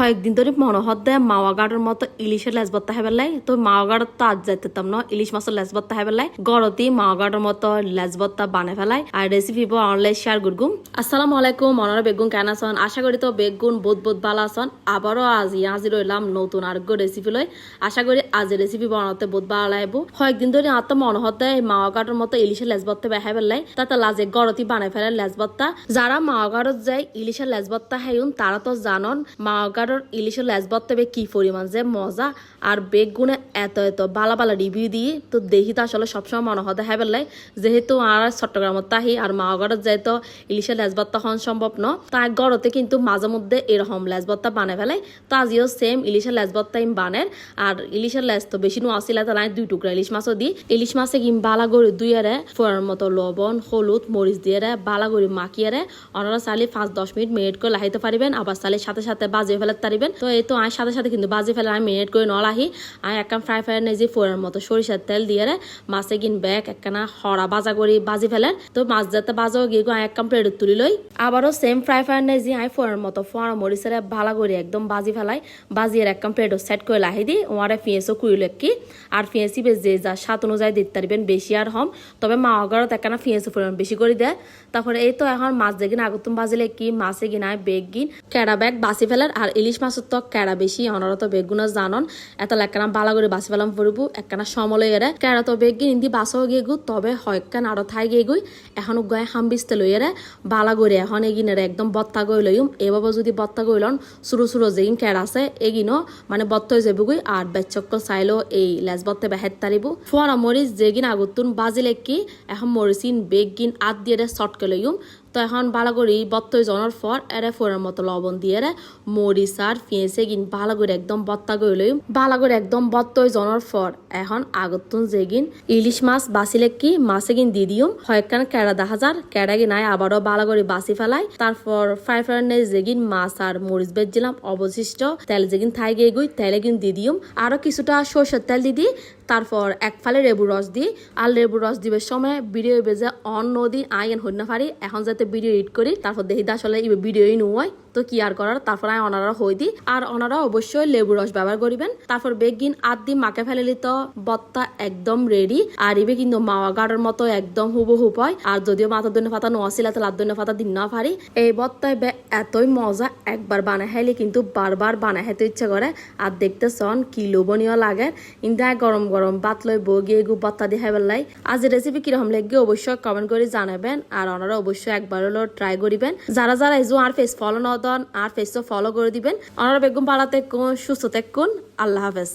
কয়েকদিন ধরে মনে হদ্দে মাওয়া গাড়ের মতো ইলিশের লেজ বত্তা হেবে লাই, তো মাওয়া তো আজ যাইতেতাম না, ইলিশ মাছের লেজ বত্তা হেবে লাই গড়তি মাওয়া গাড়ের মতো লেজ বত্তা বানে ফেলাই, আর রেসিপি অনলাইন শেয়ার করগুম। আসসালামু আলাইকুম মনারা বেগুন কেন আছেন? আশা করি তো বেগুন বহুত বহুত ভালো আছেন। আবারও আজ আজি রইলাম নতুন আরেকগো রেসিপি লই। আশা করি আজ রেসিপি বানাতে বহুত ভালো লাগবো। কয়েকদিন ধরে আর তো মনে হতে মাওয়া গাড়ের মতো ইলিশের লেজ বত্তা বেহাই ফেলাই তাতে লাজে গড়তি বানাই ফেলে লেজ বত্তা যারা মাওয়া গাড়ত যায় ইলিশের লেজ বত্তা খাইন তারা তো জানন মাওয়া গাড়র ইলিশের লেজ বত্তা বে কি পরিমাণ যে মজা আর বেগুনে এত এত বালা বালা রিভিউ দিয়ে তো দেখি তো আসলে সবসময় মনে হতে হ্যাঁ বেলাই যেহেতু আর চট্টগ্রামত তাহি আর গাড়ত যাই তো ইলিশের লেজ বত্তা হন সম্ভব ন, তাই গড়তে কিন্তু মাঝে মধ্যে এরকম লেজ বত্তা বানাই ফেলাই। তো আজিও সেম ইলিশের লেজ বত্তা ইম বানের আর ইলিশের লেজ তো বেশি নো আসিলা তো নাই, দুই টুকরা ইলিশ মাছও দি ইলিশ মাছে কিম বালা গড়ি দুইয়ারে ফোড়ার মতো লবণ, হলুদ, মরিচ দিয়ে বালা গড়ি মাখিয়ারে ওনারা চালি পাঁচ দশ মিনিট মেরিট করে লাগাইতে পারিবেন। আবার চালি সাথে সাথে বাজিয়ে ফেলাতে পারিবেন তো এই তো আমি সাথে সাথে কিন্তু বাজিয়ে ফেলে আমি মেরিট করে নলাহি আমি একখান ফ্রাই ফ্রাই নেজি ফোড়ার মতো। সরিষার তেল দিয়ে রে মাছে কিন ব্যাগ, একখানা হরা বাজা করি বাজি ফেলেন। তো মাছ যাতে বাজাও গিয়ে আমি এক কাম প্লেটে তুলি লই। আবারও সেম ফ্রাই ফ্রাই নেজি আমি ফোড়ার মতো। ফোড়া মরিচের ভালো করে একদম বাজি ফেলাই। বাজিয়ে এক কাম প্লেটও সেট করে লাহি দিই ওয়ারে ফিয়েসও কুড়িল কি। আর ফিয়েসি বেশ যে যা স্বাদ অনুযায়ী দিতে পারবেন, বেশি আর হম তবে মা অগারত একখানা ফিয়েসও পরিমাণ বেশি করে দেয়। তারপরে এই তো এখন মাছ যেগিন আগুতুম বাজিলে কি, মাছে গিনায় বেগ গিন, কেড়া ব্যাগ বাসি ফেলার। আর ইলিশ মাছের তো কেড়া বেশি অনরত বেগুনা জানন এত একখানা বালা করে বাসি ফেলাম পড়ব একখানা সমলে এরে কেড়া তো বেগ ইন্দি বাসও গিয়ে গু তবে হয়কান আরও থাই গিয়ে গুই এখন গায়ে হাম্বিস্তে লই এরে বালা করে এখন এগিনের একদম বত্তা গই লইম এভাবে যদি বত্তা গইলন সুরু সুরু যেগিন কেড়া আছে এগিনও মানে বত্ত হয়ে যাব গুই আর বেচক্ক চাইলো এই লেজ বত্তে বেহেত তারিব ফোয়ারা মরিচ যেগিন আগুতুন বাজিলে কি, এখন মরিচিন বেগ গিন আত দিয়ে শর্টকে লইম তো এখন ভালো করে বত্তই জনের পর, এরে ফোড়ার মতো লবণ দিয়ে রে মরিচ আর পেঁয়াজে গিন ভালো করে একদম বত্তা করে লই। ভালো করে একদম বত্তই জনের পর, এখন আগতুন যেগিন ইলিশ মাছ বাসিলে কি মাছে গিন দি দিম হয়কান কেড়া দেখা যার, কেড়া গিন আয় আবারও ভালো করে বাসি ফেলাই, তারপর ফ্রাই ফ্রাইনে যেগিন মাছ আর মরিচ বেজছিলাম অবশিষ্ট তেল যেগিন থাই গিয়ে গুই তেলে গিন দি দিম আরও কিছুটা সরষের তেল দি দিই, তারপর এক ফালে লেবু রস দিই, আর লেবু রস দিবের সময় ভিডিও বেজে অন নদী আইন হইনা পারি, এখন যাতে ভিডিও এডিট করি তারপর দেখি আসলে ভিডিওই নয়। তো কি আর করার? তারপর আই অনারা হই দি। আর অনারা অবশ্যই লেবু রস ব্যবহার করিবেন। তারপর বেগিন আদ দি মাকে ফেলে লিত বত্তা একদম রেডি আর ইবে কিন্তু মাওয়া গাড়ের মতো একদম হুবু হুব হয় আর যদিও মাথার দন্য ফাতা নোয়াছিল তো লাদ দন্য ফাতা দিন না পারি। এই বত্তায় বে এতই মজা, একবার বানাই খাইলে কিন্তু বারবার বানাই খাইতে ইচ্ছে করে। আর দেখতে সন কি লোভনীয় লাগে। কিন্তু গরম গরম ভাত লই বগিয়ে গু বত্তা দিয়ে খাইবার লাই। আজ রেসিপি কীরকম লাগবে অবশ্যই কমেন্ট করে জানাবেন। আর ওনারা অবশ্যই একবার হলো ট্রাই করিবেন। যারা যারা এজো আর ফেস ফলো নদন আর ফেসও ফলো করে দিবেন। অনারা বেগম পাড়াতে সুস্থ থাকুন। আল্লাহ হাফেজ।